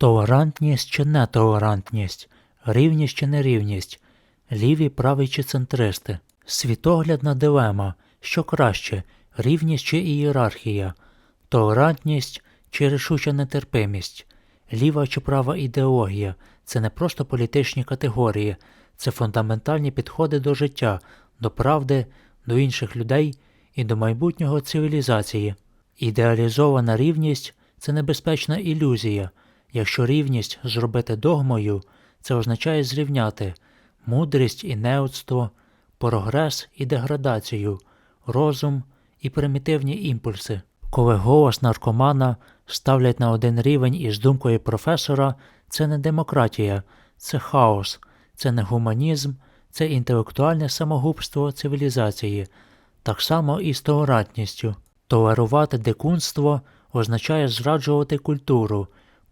Толерантність чи нетолерантність, рівність чи нерівність, ліві, праві чи центристи, світоглядна дилема, що краще, рівність чи ієрархія, толерантність чи рішуча нетерпимість, ліва чи права ідеологія? Це не просто політичні категорії, це фундаментальні підходи до життя, до правди, до інших людей і до майбутнього цивілізації. Ідеалізована рівність це небезпечна ілюзія. Якщо рівність зробити догмою, це означає зрівняти мудрість і неудство, прогрес і деградацію, розум і примітивні імпульси. Коли голос наркомана ставлять на один рівень із думкою професора, це не демократія, це хаос, це не гуманізм, це інтелектуальне самогубство цивілізації, так само і з толерантністю. Толерувати дикунство означає зраджувати культуру,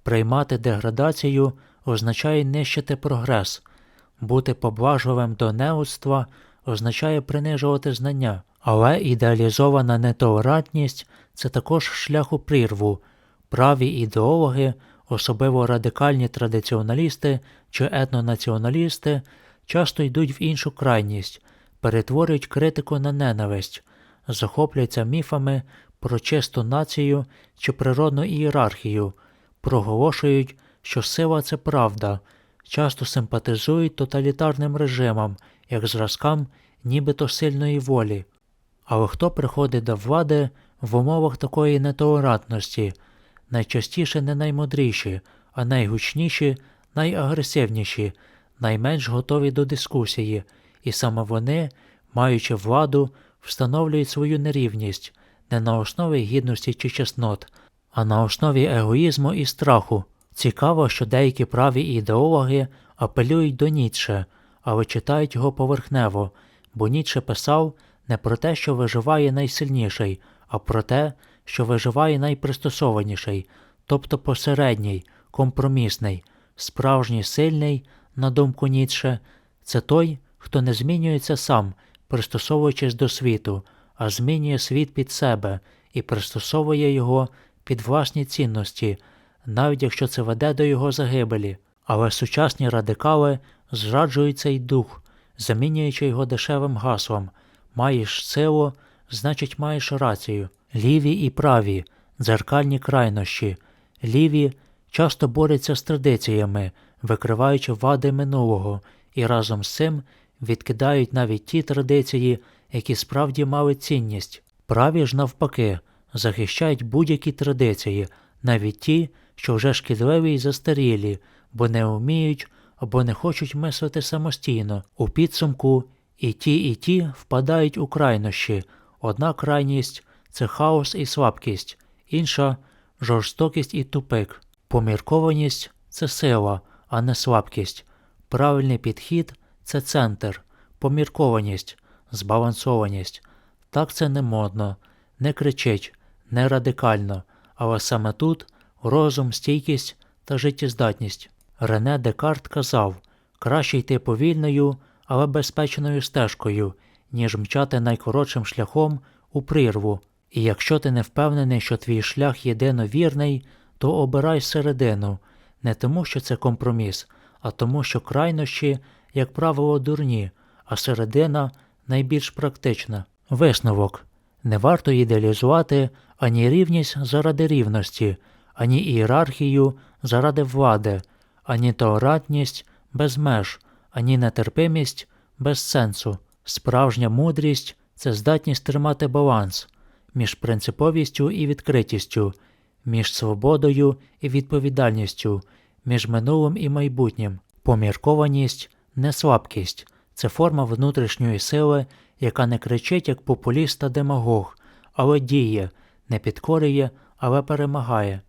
приймати деградацію означає нищити прогрес, бути поблажливим до неудства означає принижувати знання, але ідеалізована нетолерантність це також шлях у прірву. Праві ідеологи, особливо радикальні традиціоналісти чи етнонаціоналісти, часто йдуть в іншу крайність, перетворюють критику на ненависть, захопляються міфами про чисту націю чи природну ієрархію, проголошують, що сила це правда, часто симпатизують тоталітарним режимам, як зразкам нібито сильної волі. Але хто приходить до влади в умовах такої нетолерантності, найчастіше не наймудріші, а найгучніші, найагресивніші, найменш готові до дискусії, і саме вони, маючи владу, встановлюють свою нерівність не на основі гідності чи чеснот, а на основі егоїзму і страху. Цікаво, що деякі праві ідеологи апелюють до Ніцше, але читають його поверхнево, бо Ніцше писав не про те, що виживає найсильніший, а про те, що виживає найпристосованіший, тобто посередній, компромісний, справжній сильний, на думку Ніцше, це той, хто не змінюється сам, пристосовуючись до світу, а змінює світ під себе і пристосовує його під власні цінності, навіть якщо це веде до його загибелі. Але сучасні радикали зраджують цей дух, замінюючи його дешевим гаслом маєш силу, значить маєш рацію. Ліві і праві, дзеркальні крайнощі. Ліві часто борються з традиціями, викриваючи вади минулого, і разом з цим відкидають навіть ті традиції, які справді мали цінність. Праві ж навпаки, захищають будь-які традиції, навіть ті, що вже шкідливі й застарілі, бо не вміють або не хочуть мислити самостійно. У підсумку і ті, і ті впадають у крайнощі. Одна крайність це хаос і слабкість, інша жорстокість і тупик. Поміркованість це сила, а не слабкість. Правильний підхід це центр, поміркованість, збалансованість. Так це не модно, не кричить, не радикально, але саме тут розум, стійкість та життєздатність. Рене Декарт казав краще йти повільною, але безпечною стежкою, ніж мчати найкоротшим шляхом у прірву. І якщо ти не впевнений, що твій шлях єдино вірний, то обирай середину, не тому, що це компроміс, а тому, що крайнощі, як правило, дурні, а середина найбільш практична. Висновок не варто ідеалізувати ані рівність заради рівності, ані ієрархію заради влади, ані толерантність без меж, ані нетерпимість без сенсу. Справжня мудрість це здатність тримати баланс між принциповістю і відкритістю, між свободою і відповідальністю, між минулим і майбутнім. Поміркованість не слабкість, це форма внутрішньої сили, яка не кричить як популіст та демагог, але діє, не підкорює, але перемагає.